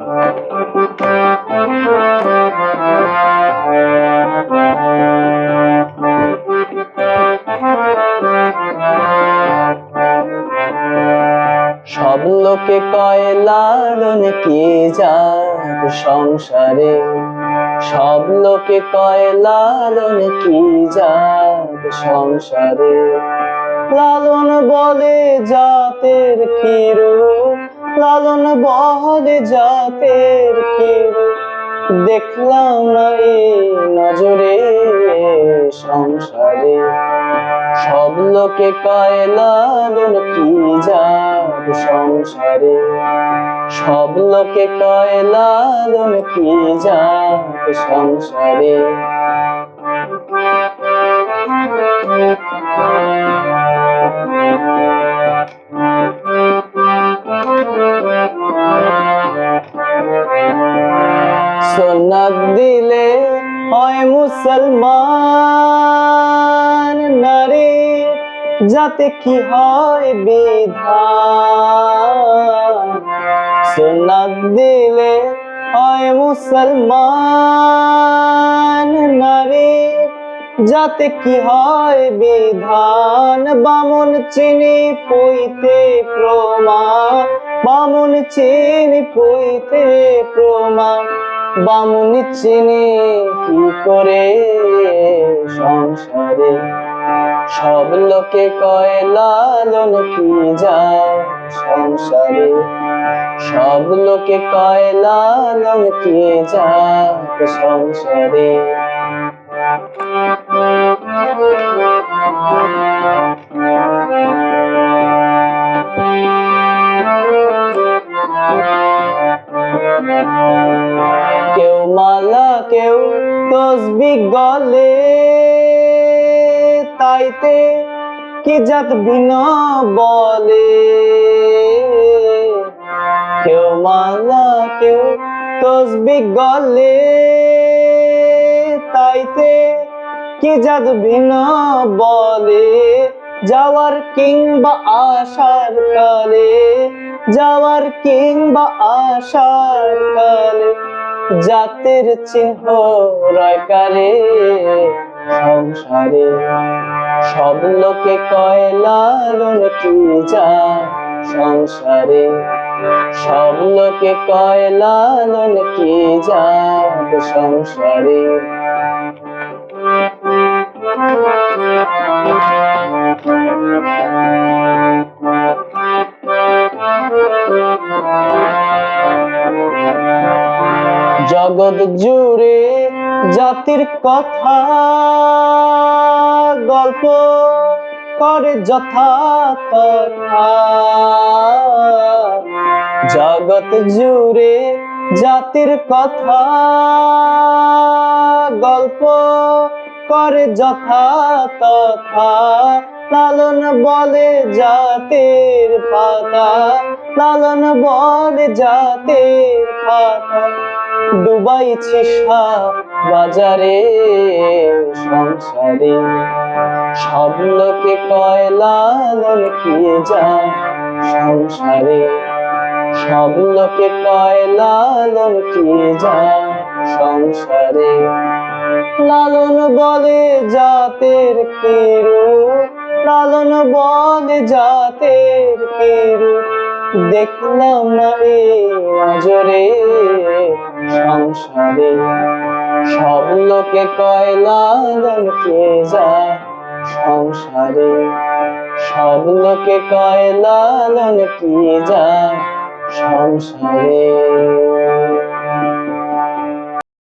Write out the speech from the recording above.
সব লোকে কয় লালন কি যার সংসারে? সব লোকে কয় লালন কি যার সংসারে? লালন বলে জাতের কিরু লালন বলে জাতের কিরু দেখলাম না নজরে সংসারে। সব লোকে কয়, লালন কি যার সংসারে? সব লোকে কয় কি যার সংসারে? সোনাত হয় মুসলমান নারী, যাতে কি হয় বিধান? দিলে হয় মুসলমান নারী, যাতে কি হয় বিধান? বামন চিনি পইতে প্রমাণ, বামন চিনি পইতে প্রমাণ। বামুন চিনি কি করে সংসারে? সব লোকে কয়, লালন কি যায় সংসারে? সব লোকে কয়, লালন কি যায় সংসারে? কেউ মালা, কেউ তসবি গলে। তাইতে কি জাত ভিন্ন বলে কেউ মালা, কেউ তসবি গলে। তাইতে কি জাত ভিন্ন বলে যাওয়ার কিংবা আসার কালে, যাওয়ার কিংবা আসার কালে, জাতের চিহ্ন রয়কারে, সংসারে। সব লোকে কয়, লালন কি যায় সংসারে? সব লোকে কয়, লালন কি যায় সংসারে? জগৎ জুড়ে জাতির কথা, গল্প করে যথা তথা। জগৎ জুড়ে জাতির কথা, গল্প করে যথা তথা। লালন বলে জাতির পাতা, লালন বলে জাতির পাতা। ডুবাইছি সাপ বাজারে, সংসারে। সব লোকে কয় লালন কি যায় সংসারে। সব লোকে কয় লালন কি যায় সংসারে। লালন বলে জাতের কিরু লালন বলে জাতের দেখলাম না এই নজরে সংসারে। সব লোকে কয়, লালন কে যায় সংসারে? সব লোকে কয়, লালন কি যায় সংসারে?